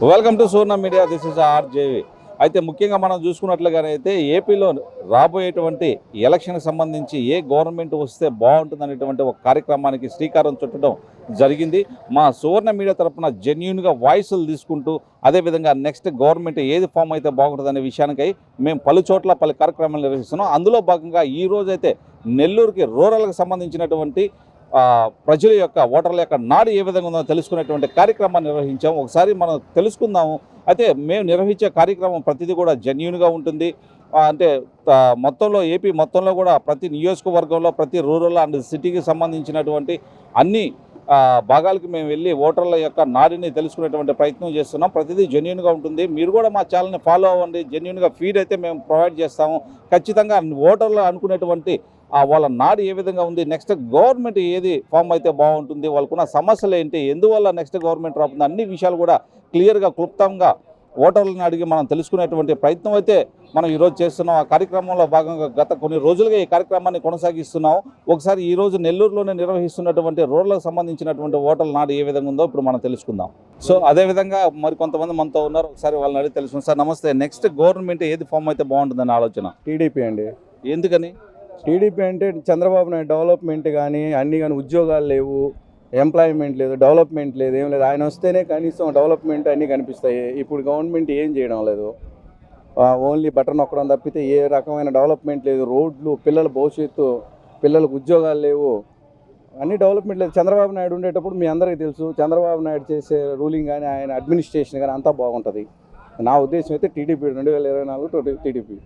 Welcome to Surna media this is RJV. అయితే ముఖ్యంగా మనం చూసుకున్నట్లుగానైతే ఏపీలో రాబోయేటువంటి ఎలక్షన్కి సంబంధించి ఏ గవర్నమెంట్ వస్తే బాగుంటుంది అనేటువంటి ఒక కార్యక్రమానికి శ్రీకారం చుట్టడం జరిగింది. మా సువర్ణ మీడియా తరపున జెన్యున్గా వాయిస్లు తీసుకుంటూ అదేవిధంగా నెక్స్ట్ గవర్నమెంట్ ఏది ఫామ్ అయితే బాగుంటుంది అనే విషయానికై మేము పలు చోట్ల పలు కార్యక్రమాలు నిర్వహిస్తున్నాం. అందులో భాగంగా ఈ రోజైతే నెల్లూరుకి రూరల్కి సంబంధించినటువంటి ప్రజల యొక్క ఓటర్ల యొక్క నాడు ఏ విధంగా ఉందో తెలుసుకునేటువంటి కార్యక్రమాన్ని నిర్వహించాం. ఒకసారి మనం తెలుసుకుందాము. అయితే మేము నిర్వహించే కార్యక్రమం ప్రతిదీ కూడా జెన్యున్గా ఉంటుంది. అంటే మొత్తంలో ఏపీ మొత్తంలో కూడా ప్రతి నియోజకవర్గంలో ప్రతి రూరల్ అండ్ సిటీకి సంబంధించినటువంటి అన్ని భాగాలకు మేము వెళ్ళి ఓటర్ల యొక్క నాడిని తెలుసుకునేటువంటి ప్రయత్నం చేస్తున్నాం. ప్రతిదీ జెన్యున్గా ఉంటుంది. మీరు కూడా మా ఛానల్ని ఫాలో అవ్వండి. జెన్యున్గా ఫీడ్ అయితే మేము ప్రొవైడ్ చేస్తాము. ఖచ్చితంగా ఓటర్లు అనుకునేటువంటి వాళ్ళ నాడు ఏ విధంగా ఉంది? నెక్స్ట్ గవర్నమెంట్ ఏది ఫామ్ అయితే బాగుంటుంది? వాళ్ళకున్న సమస్యలు ఏంటి? ఎందువల్ల నెక్స్ట్ గవర్నమెంట్ రాబోతుంది? అన్ని విషయాలు కూడా క్లియర్గా క్లుప్తంగా ఓటర్లను అడిగి మనం తెలుసుకునేటువంటి ప్రయత్నం అయితే మనం ఈరోజు చేస్తున్నాం. ఆ కార్యక్రమంలో భాగంగా గత కొన్ని రోజులుగా ఈ కార్యక్రమాన్ని కొనసాగిస్తున్నాం. ఒకసారి ఈ రోజు నెల్లూరులోనే నిర్వహిస్తున్నటువంటి రోడ్లకు సంబంధించినటువంటి ఓటర్ల నాడు ఏ విధంగా ఉందో ఇప్పుడు మనం తెలుసుకుందాం. సో అదేవిధంగా మరి కొంతమంది మనతో ఉన్నారు. ఒకసారి వాళ్ళని అడిగి తెలుసుకుందాం. సార్ నమస్తే. నెక్స్ట్ గవర్నమెంట్ ఏది ఫామ్ అయితే బాగుంటుందని ఆలోచన? టీడీపీ అండి. ఎందుకని? టీడీపీ అంటే చంద్రబాబు నాయుడు డెవలప్మెంట్ కానీ అన్నీ కానీ ఉద్యోగాలు లేవు ఎంప్లాయ్మెంట్ లేదు డెవలప్మెంట్ లేదు ఏం లేదు. ఆయన వస్తేనే కనీసం డెవలప్మెంట్ అన్నీ కనిపిస్తాయి. ఇప్పుడు గవర్నమెంట్ ఏం చేయడం లేదు. ఓన్లీ బటన్ నొక్కడం తప్పితే ఏ రకమైన డెవలప్మెంట్ లేదు. రోడ్లు పిల్లల భవిష్యత్తు పిల్లలకు ఉద్యోగాలు లేవు. అన్ని డెవలప్మెంట్ లేదు. చంద్రబాబు నాయుడు ఉండేటప్పుడు మీ అందరికీ తెలుసు చంద్రబాబు నాయుడు చేసే రూలింగ్ కానీ ఆయన అడ్మినిస్ట్రేషన్ కానీ అంతా బాగుంటుంది. నా ఉద్దేశం అయితే టీడీపీ రెండు వేల ఇరవై నాలుగు టీడీపీ.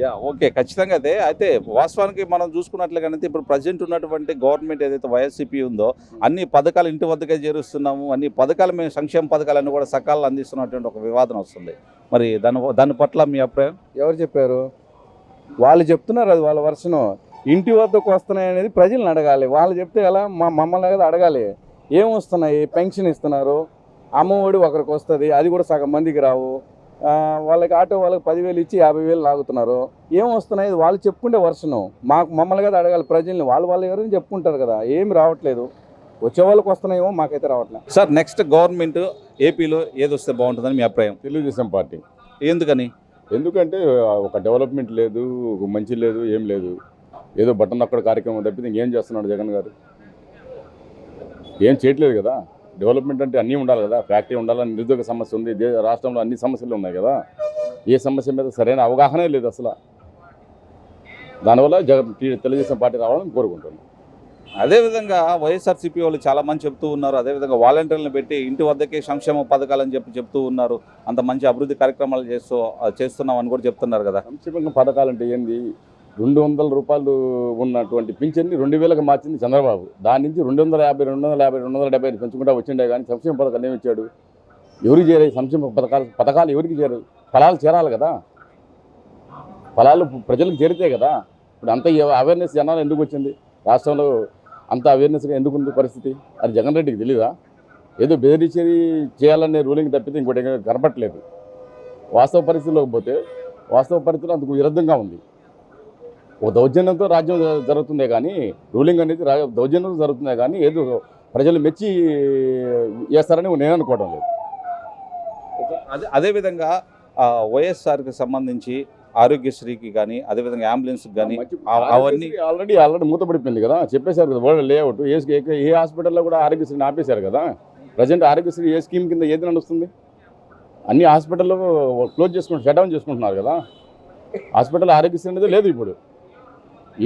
యా ఓకే ఖచ్చితంగా అదే. అయితే వాస్తవానికి మనం చూసుకున్నట్లుగానైతే ఇప్పుడు ప్రజెంట్ ఉన్నటువంటి గవర్నమెంట్ ఏదైతే వైఎస్సీపీ ఉందో అన్ని పథకాలు ఇంటి వద్దకే చేరుస్తున్నాము. అన్ని పథకాలు మేము సంక్షేమ పథకాలన్నీ కూడా సకాలంలో అందిస్తున్నటువంటి ఒక వివాదం వస్తుంది. మరి దాని దాని పట్ల మీ అభిప్రాయం? ఎవరు చెప్పారు? వాళ్ళు చెప్తున్నారు అది వాళ్ళ వర్షను. ఇంటి వద్దకు వస్తున్నాయి అనేది ప్రజలను అడగాలి. వాళ్ళు చెప్తే ఎలా? మా మమ్మల్ని కదా అడగాలి. ఏం వస్తున్నాయి? పెన్షన్ ఇస్తున్నారు. అమ్మఒడి ఒకరికి వస్తుంది. అది కూడా సగం మందికి రావు. వాళ్ళకి ఆటో వాళ్ళకి పదివేలు ఇచ్చి యాభై వేలు లాగుతున్నారు. ఏం వస్తున్నాయి? ఇది వాళ్ళు చెప్పుకుంటే వర్షను మాకు మమ్మల్ని కదా అడగాలి ప్రజల్ని. వాళ్ళు వాళ్ళు ఎవరైనా చెప్పుకుంటారు కదా. ఏమి రావట్లేదు. వచ్చే వాళ్ళకి వస్తున్నాయేమో మాకైతే రావట్లేదు సార్ నెక్స్ట్ గవర్నమెంట్ ఏపీలో ఏది వస్తే బాగుంటుందని మీ అభిప్రాయం? తెలుగుదేశం పార్టీ. ఎందుకని? ఎందుకంటే ఒక డెవలప్మెంట్ లేదు ఒక మంచి లేదు ఏం లేదు. ఏదో బటన్ అక్కడ కార్యక్రమం తప్పితే ఇంకేం చేస్తున్నాడు జగన్ గారు? ఏం చేయట్లేదు కదా? డెవలప్మెంట్ అంటే అన్నీ ఉండాలి కదా. ఫ్యాక్టరీ ఉండాలని నిరుద్యోగ సమస్య ఉంది. రాష్ట్రంలో అన్ని సమస్యలు ఉన్నాయి కదా. ఏ సమస్య మీద సరైన అవగాహనే లేదు అసలు. దానివల్ల జగన్ తెలుగుదేశం పార్టీ రావాలని కోరుకుంటున్నాను అదేవిధంగా వైఎస్ఆర్సీపీ వాళ్ళు చాలా మంది చెప్తూ ఉన్నారు. అదేవిధంగా వాలంటీర్లను పెట్టి ఇంటి వద్దకే సంక్షేమ పథకాలని చెప్పి చెప్తూ ఉన్నారు. అంత మంచి అభివృద్ధి కార్యక్రమాలు చేస్తూ చేస్తున్నాం అని కూడా చెప్తున్నారు కదా. సంక్షేమ పథకాలు అంటే ఏంది? రెండు వందల రూపాయలు ఉన్నటువంటి పింఛన్ని రెండు వేలకు మార్చింది చంద్రబాబు. దాని నుంచి రెండు వందల యాభై రెండు వందల యాభై రెండు వందల డెబ్బై ఐదు పెంచుకుంటా వచ్చిండే కానీ సంక్షేమ పథకాలు ఏమి ఇచ్చాడు? ఎవరికి చేరాయి సంక్షేమ పథకాలు? పథకాలు ఎవరికి చేరాయి ఫలాలు చేరాలి కదా. ఫలాలు ప్రజలకు చేరితే కదా. ఇప్పుడు అంత అవేర్నెస్ జనాలు ఎందుకు వచ్చింది? రాష్ట్రంలో అంత అవేర్నెస్గా ఎందుకు ఉంది పరిస్థితి? అది జగన్ రెడ్డికి తెలీదా? ఏదో బెదిరించేది చేయాలనే రూలింగ్ తప్పితే ఇంకోటి ఏమీ కనపట్లేదు వాస్తవ పరిస్థితిలోకి పోతే వాస్తవ పరిస్థితులు అందుకు విరుద్ధంగా ఉంది. ఒక దౌర్జన్యంతో రాజ్యం జరుగుతుందే కానీ రూలింగ్ అనేది దౌర్జన్యంతో జరుగుతుందే కానీ ఏదో ప్రజలు మెచ్చి చేస్తారని నేను అనుకోవడం లేదు. అదే అదేవిధంగా వైఎస్ఆర్కి సంబంధించి ఆరోగ్యశ్రీకి కానీ అదేవిధంగా అంబులెన్స్కి కానీ అవన్నీ ఆల్రెడీ ఆల్రెడీ మూతపడిపోయింది కదా. చెప్పేశారు కదా వరల్డ్ లేఅవుట్. ఏ ఏ- ఏ హాస్పిటల్లో కూడా ఆరోగ్యశ్రీని ఆపేశారు కదా. ప్రజెంట్ ఆరోగ్యశ్రీ ఏ స్కీమ్ కింద ఏది నడుస్తుంది? అన్ని హాస్పిటల్లో క్లోజ్ చేసుకుంటు షట్ డౌన్ చేసుకుంటున్నారు కదా. హాస్పిటల్ ఆరోగ్యశ్రీ అనేది లేదు ఇప్పుడు.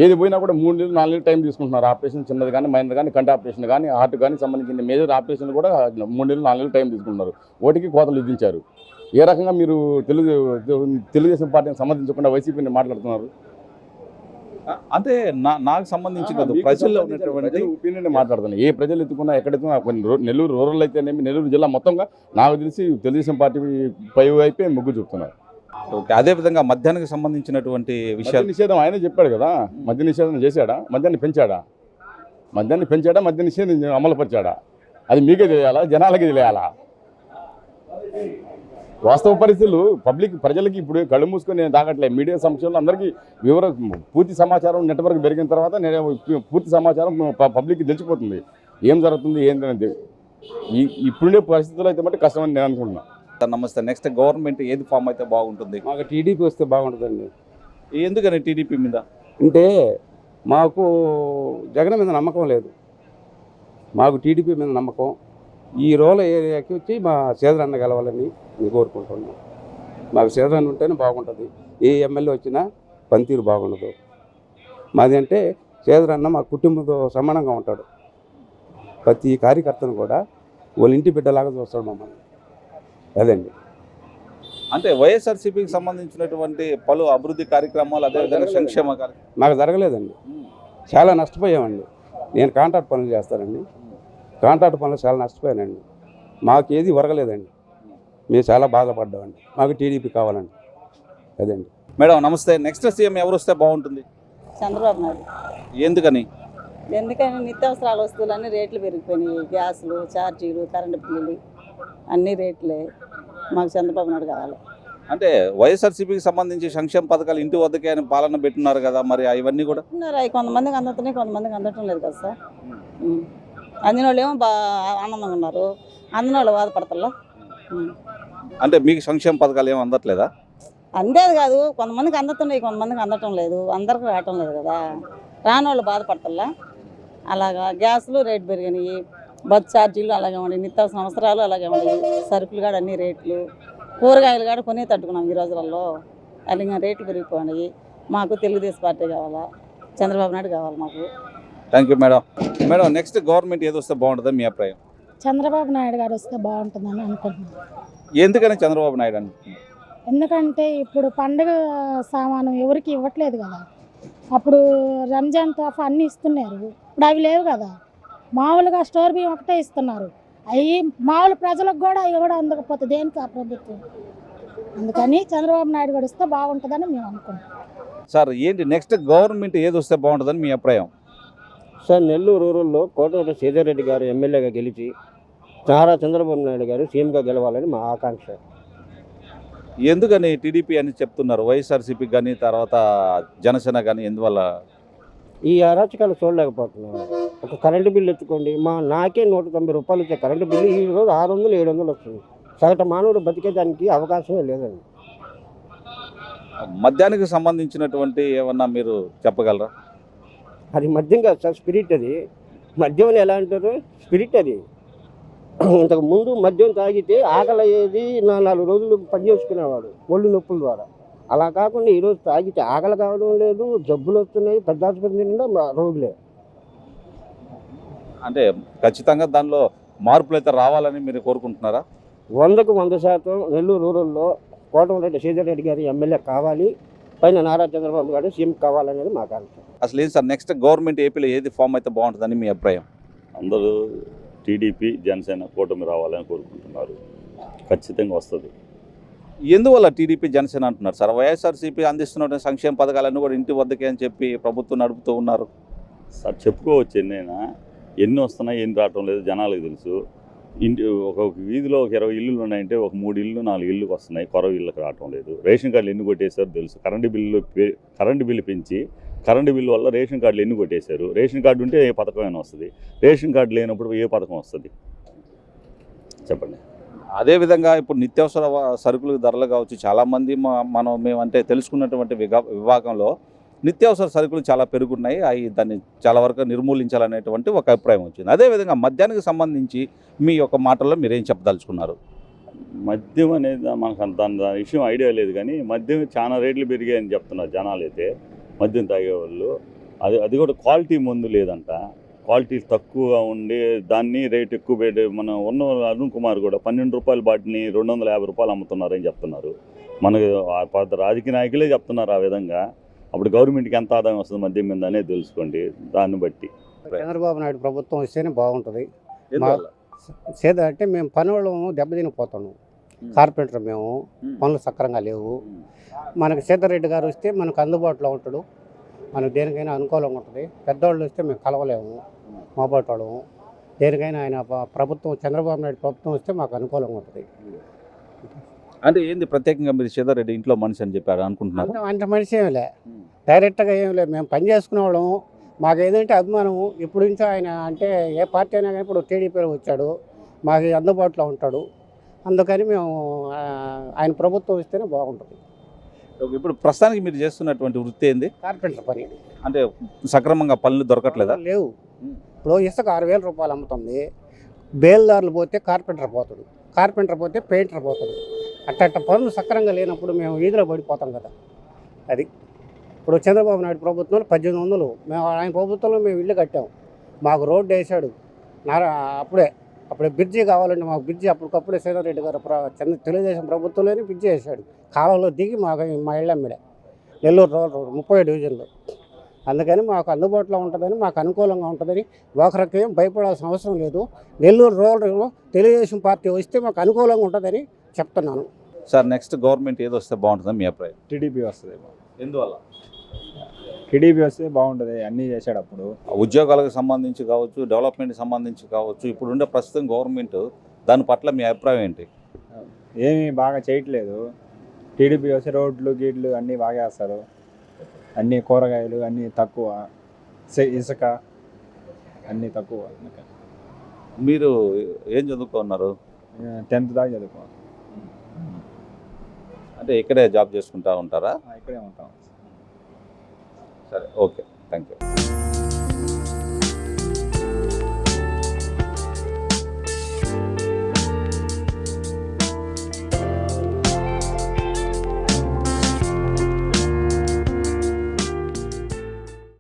ఏది పోయినా కూడా మూడు నెలలు నాలుగు నెలలు టైం తీసుకుంటున్నారు. ఆపరేషన్ చిన్నది కానీ మైనర్ కానీ కంటి ఆపరేషన్ కానీ హార్ట్ కానీ సంబంధించిన మేజర్ ఆపరేషన్ కూడా మూడు నెలలు నాలుగు నెలలు టైం తీసుకుంటున్నారు. ఓటికి కోతలు విధించారు. ఏ రకంగా మీరు తెలుగు తెలుగుదేశం పార్టీని సంబంధించకుండా వైసీపీని మాట్లాడుతున్నారు? అంటే నా నాకు సంబంధించి కాదు ప్రజల్లో ఉన్నటువంటి ఒపీనియన్ మాట్లాడుతున్నాను ఏ ప్రజలు ఎత్తుకున్నా ఎక్కడ ఎత్తుకున్నా కొన్ని నెల్లూరు రూరల్ అయితేనేమి నెల్లూరు జిల్లా మొత్తంగా నాకు తెలిసి తెలుగుదేశం పార్టీ పై వైపే మొగ్గు చూపుతున్నారు. ఓకే అదేవిధంగా మద్యానికి సంబంధించినటువంటి విషయాలు. నిషేధం ఆయనే చెప్పాడు కదా? మద్య నిషేధం చేశాడా? మద్యాన్ని పెంచాడా? మద్యాన్ని పెంచాడా? మద్య నిషేధం అమలుపరిచాడా? అది మీకే తెలియాలా? జనాలకి తెలియాలా? వాస్తవ పరిస్థితులు పబ్లిక్ ప్రజలకి ఇప్పుడు కళ్ళు మూసుకొని నేను తాగట్లేదు మీడియా సమక్షంలో అందరికీ వివర పూర్తి సమాచారం నెట్వర్క్ పెరిగిన తర్వాత నేను పూర్తి సమాచారం పబ్లిక్కి తెలిసిపోతుంది. ఏం జరుగుతుంది ఏంటి అనేది. ఈ ఇప్పుడుండే పరిస్థితుల్లో అయితే మట్టి కష్టమని నేను అనుకుంటున్నాను సార్ నమస్తే. నెక్స్ట్ గవర్నమెంట్ ఏది ఫామ్ అయితే బాగుంటుంది? మాకు టీడీపీ వస్తే బాగుంటుందండి. ఎందుకని టీడీపీ మీద? అంటే మాకు జగన్ మీద నమ్మకం లేదు. మాకు టీడీపీ మీద నమ్మకం. ఈ రోల ఏరియాకి వచ్చి మా సేదరన్న గెలవాలని మేము కోరుకుంటున్నాం మాకు సేదరన్న ఉంటేనే బాగుంటుంది. ఏ ఎమ్మెల్యే వచ్చినా పనితీరు బాగుండదు. మాది అంటే సేదరన్న మా కుటుంబంతో సమానంగా ఉంటాడు. ప్రతి కార్యకర్తను కూడా వాళ్ళ ఇంటి బిడ్డలాగా చూస్తాడు మమ్మల్ని. అదండి. అంటే వైఎస్ఆర్సీపీకి సంబంధించినటువంటి పలు అభివృద్ధి కార్యక్రమాలు అదేవిధంగా సంక్షేమ కార్యక్రమాలు మాకు జరగలేదండి. చాలా నష్టపోయామండి. నేను కాంట్రాక్ట్ పనులు చేస్తానండి. కాంట్రాక్ట్ పనులు చాలా నష్టపోయానండి. మాకు ఏది ఒరగలేదండి. మేము చాలా బాధపడ్డామండి. మాకు టీడీపీ కావాలండి. అదండి. మేడం నమస్తే. నెక్స్ట్ సీఎం ఎవరు వస్తే బాగుంటుంది? చంద్రబాబు నాయుడు. ఎందుకని? ఎందుకని? నిత్యావసరాల వస్తువులన్నీ రేట్లు పెరిగిపోయినాయి. గ్యాసులు ఛార్జీలు కరెంటు బిల్లులు. అన్ని రేట్లే. మాకు చంద్రబాబు నాయుడు కావాలి. అంటే వైఎస్ఆర్సీపీకి సంబంధించి సంక్షేమ పథకాలు ఇంటి వద్దకే అని పాలన పెట్టున్నారు కదా మరి అవన్నీ కూడా? ఉన్నారు. అవి కొంతమందికి అందుతున్నాయి కొంతమందికి అందటం లేదు కదా సార్. అందిన వాళ్ళు ఏమో ఆనందంగా ఉన్నారు. అందిన వాళ్ళు బాధపడతల్లా. ఉం. అంటే మీకు సంక్షేమ పథకాలు ఏమి అందట్లేదా? అందేది కాదు. కొంతమందికి అందుతున్నాయి కొంతమందికి అందటం లేదు. అందరికి రావటం లేదు కదా. రాని వాళ్ళు బాధపడతల్లా. అలాగా గ్యాస్లు రేట్ పెరిగినాయి. బస్ ఛార్జీలు అలాగే ఉన్నాయి. నిత్యావసర అవసరాలు అలాగే ఉన్నాయి. సరుకులు కాడ అన్ని రేట్లు. కూరగాయలు కాడ కొనే తట్టుకున్నాం ఈ రోజులలో. అలాగే రేట్లు పెరిగిపోయినాయి. మాకు తెలుగుదేశం పార్టీ కావాలా? చంద్రబాబు నాయుడు కావాలి మాకు. Thank you madam madam next government ఏది వస్తే బాగుంటుందని మీ అభిప్రాయం? చంద్రబాబు నాయుడు గారు వస్తే బాగుంటుందని అనుకుంటున్నాను. ఎందుకని చంద్రబాబు నాయుడు అంటున్నారు? ఎందుకంటే ఇప్పుడు పండుగ సామాను ఎవరికి ఇవ్వట్లేదు కదా. అప్పుడు రంజాన్ తోఫా అన్నీ ఇస్తున్నారు. ఇప్పుడు అవి లేవు కదా. మామూలుగా స్టోర్ బియ్యం ఒకటే ఇస్తున్నారు. అవి మామూలు ప్రజలకు కూడా అవి కూడా అందకపోతే దేనికి ఆ ప్రభుత్వం? అందుకని చంద్రబాబు నాయుడు గారు వస్తే బాగుంటుందని మేము అనుకుంటున్నాం. సార్ ఏంటి నెక్స్ట్ గవర్నమెంట్ ఏది వస్తే బాగుంటుందని మీ అభిప్రాయం? సార్ నెల్లూరు రూరల్లో కోటమిరెడ్డి సీతారెడ్డి గారు ఎమ్మెల్యేగా గెలిచి నారా చంద్రబాబు నాయుడు గారు సీఎంగా గెలవాలని మా ఆకాంక్ష. ఎందుకని టీడీపీ అని చెప్తున్నారు? వైఎస్ఆర్సీపీ కానీ తర్వాత జనసేన కానీ ఎందువల్ల? ఈ అరాచకాలు చూడలేకపోతున్నాం. ఒక కరెంటు బిల్లు ఎత్తుకోండి. మా నాకే నూట తొంభై రూపాయలు వచ్చే కరెంటు బిల్లు ఈ రోజు ఆరు వందలు ఏడు వందలు వస్తుంది. సగటు మానవుడు బతికేదానికి అవకాశమే లేదండి. మద్యానికి సంబంధించినటువంటి ఏమన్నా మీరు చెప్పగలరా? అది మద్యం కాదు సార్ స్పిరిట్ అది. మద్యం అని ఎలా అంటారు? స్పిరిట్ అది. ఇంతకు ముందు మద్యం తాగితే ఆకలి అయ్యేది నా నాలుగు రోజులు పని చేసుకునేవాడు ఒళ్ళు నొప్పుల ద్వారా. అలా కాకుండా ఈరోజు తాగితే ఆకలి కావడం లేదు జబ్బులు వస్తున్నాయి పెద్ద ఆసుపత్రి నిండా రోగులే. అంటే ఖచ్చితంగా దానిలో మార్పులు అయితే రావాలని మీరు కోరుకుంటున్నారా? వందకు వంద శాతం నెల్లూరు రూరల్లో కోటమిరెడ్డి సీతారెడ్డి గారి ఎమ్మెల్యే కావాలి పైన నారా చంద్రబాబు గారు సీఎం కావాలనేది మా కాంక్ష అసలు ఏం సార్ నెక్స్ట్ గవర్నమెంట్ ఏపీలో ఏది ఫామ్ అయితే బాగుంటుందని మీ అభిప్రాయం? అందరూ టీడీపీ జనసేన కూటమి రావాలని కోరుకుంటున్నారు. ఖచ్చితంగా వస్తుంది. ఎందువల్ల టీడీపీ జనసేన అంటున్నారు సార్? వైఎస్ఆర్సీపీ అందిస్తున్న సంక్షేమ పథకాలన్నీ కూడా ఇంటి వద్దకే అని చెప్పి ప్రభుత్వం నడుపుతూ ఉన్నారు. సార్ చెప్పుకోవచ్చు ఎన్నైనా. ఎన్ని వస్తున్నాయి ఎన్ని రావటం లేదు జనాలకు తెలుసు. ఇంటి ఒక వీధిలో ఒక ఇరవై ఇల్లులు ఉన్నాయంటే ఒక మూడు ఇల్లు నాలుగు ఇల్లుకి వస్తున్నాయి. కొరవ ఇళ్ళకి రావటం లేదు. రేషన్ కార్డులు ఎన్ని కొట్టేశారు తెలుసు. కరెంటు బిల్లు పె- కరెంటు బిల్లు పెంచి కరెంటు బిల్లు వల్ల రేషన్ కార్డులు ఎన్ని కొట్టేశారు? రేషన్ కార్డు ఉంటే ఏ పథకమైనా వస్తుంది. రేషన్ కార్డు లేనప్పుడు ఏ పథకం వస్తుంది? చెప్పండి. అదేవిధంగా ఇప్పుడు నిత్యావసర సరుకులు ధరలు కావచ్చు చాలామంది మనం మేమంటే తెలుసుకున్నటువంటి విభాగంలో నిత్యావసర సరుకులు చాలా పెరుగున్నాయి. అవి దాన్ని చాలా వరకు నిర్మూలించాలనేటువంటి ఒక అభిప్రాయం వచ్చింది. అదేవిధంగా మద్యానికి సంబంధించి మీ యొక్క మాటల్లో మీరేం చెప్పదలుచుకున్నారు? మద్యం అనేది మనకు అంత దాని దాని విషయం ఐడియా లేదు కానీ మద్యం చాలా రేట్లు పెరిగాయని చెప్తున్నారు జనాలు అయితే మద్యం తాగేవాళ్ళు. అది అది కూడా క్వాలిటీ మందు లేదంట. క్వాలిటీ తక్కువగా ఉండి దాన్ని రేట్ ఎక్కువ పెట్టి మన ఉన్న అరుణ్ కుమార్ కూడా పన్నెండు రూపాయల బాటిని రెండు వందల యాభై రూపాయలు అమ్ముతున్నారని చెప్తున్నారు. మనకు రాజకీయ నాయకులే చెప్తున్నారు ఆ విధంగా. అప్పుడు గవర్నమెంట్కి ఎంత ఆదాయం వస్తుంది మద్యం మీద అనేది తెలుసుకోండి దాన్ని బట్టి. చంద్రబాబు నాయుడు ప్రభుత్వం వస్తేనే బాగుంటుంది. సేద అంటే మేము పని వాళ్ళము దెబ్బతినిపోతాము కార్పెంటర్ మేము పనులు సక్రంగా లేవు. మనకి సీతారెడ్డి గారు వస్తే మనకు అందుబాటులో ఉంటాడు. మనకు దేనికైనా అనుకూలంగా ఉంటుంది. పెద్దవాళ్ళు వస్తే మేము కలవలేము. మాబాటోళ్ళము దేనికైనా ఆయన ప్రభుత్వం చంద్రబాబు నాయుడు ప్రభుత్వం వస్తే మాకు అనుకూలంగా ఉంటుంది. అంటే ఏంది ప్రత్యేకంగా మీరు సీతారెడ్డి ఇంట్లో మనిషి అని చెప్పారు అనుకుంటున్నారు? అంత మనిషి ఏమి లే. డైరెక్ట్గా ఏం లేదు మేము పని చేసుకునే వాళ్ళము మాకు ఏదంటే అభిమానము ఇప్పుడు నుంచి ఆయన అంటే ఏ పార్టీ అయినా కానీ ఇప్పుడు టీడీపీలో వచ్చాడు. మాకు అందుబాటులో ఉంటాడు. అందుకని మేము ఆయన ప్రభుత్వం ఇస్తేనే బాగుంటుంది. ఇప్పుడు ప్రస్తుతానికి మీరు చేస్తున్నటువంటి వృత్తి ఏంది? కార్పెంటర్ పని. అంటే సక్రమంగా పనులు దొరకట్లేదా? లేవు. ఇప్పుడు ఇసుక ఆరు వేల రూపాయలు అమ్ముతుంది. బేల్దారులు పోతే కార్పెంటర్ పోతాడు. కార్పెంటర్ పోతే పెయింటర్ పోతాడు. అట్ట అట్ట పనులు సక్రంగా లేనప్పుడు మేము వీధిలో పడిపోతాం కదా. అది. ఇప్పుడు చంద్రబాబు నాయుడు ప్రభుత్వంలో పద్దెనిమిది వందలు. మేము ఆయన ప్రభుత్వంలో మేము ఇల్లు కట్టాం. మాకు రోడ్డు వేసాడు నారా అప్పుడే అప్పుడే బ్రిడ్జి కావాలంటే మాకు బ్రిడ్జి అప్పటికప్పుడే సీతారెడ్డి గారు ప్ర- చంద్ర తెలుగుదేశం ప్రభుత్వంలోనే బ్రిడ్జి వేసాడు కాలంలో దిగి మాకు మా ఇళ్ళమ్మిడే నెల్లూరు రోడ్ రోడ్ ముప్పై డివిజన్లో. అందుకని మాకు అందుబాటులో ఉంటుందని మాకు అనుకూలంగా ఉంటుందని ఒకరికి ఏం భయపడాల్సిన అవసరం లేదు. నెల్లూరు రోడ్డు తెలుగుదేశం పార్టీ వస్తే మాకు అనుకూలంగా ఉంటుందని చెప్తున్నాను. సార్ నెక్స్ట్ గవర్నమెంట్ ఏది వస్తే బాగుంటుందని మీ అభిప్రాయం? టీడీపీ వస్తుంది ఎందువల్ల? టీడీపీ వస్తే బాగుంటుంది అన్నీ చేశాడు అప్పుడు ఉద్యోగాలకు సంబంధించి కావచ్చు డెవలప్మెంట్కి సంబంధించి కావచ్చు ఇప్పుడు ఉండే ప్రస్తుతం గవర్నమెంట్ దాని పట్ల మీ అభిప్రాయం ఏంటి? ఏమీ బాగా చేయట్లేదు. టీడీపీ వస్తే రోడ్లు గీడ్లు అన్నీ బాగా వేస్తారు అన్నీ కూరగాయలు అన్నీ తక్కువ. ఇసుక అన్నీ తక్కువ మీరు ఏం చదువుకున్నారు? టెన్త్ దాకా చదువుకో అంటే ఇక్కడే జాబ్ చేసుకుంటా ఉంటారా? ఇక్కడే ఉంటాం సరే ఓకే. Thank you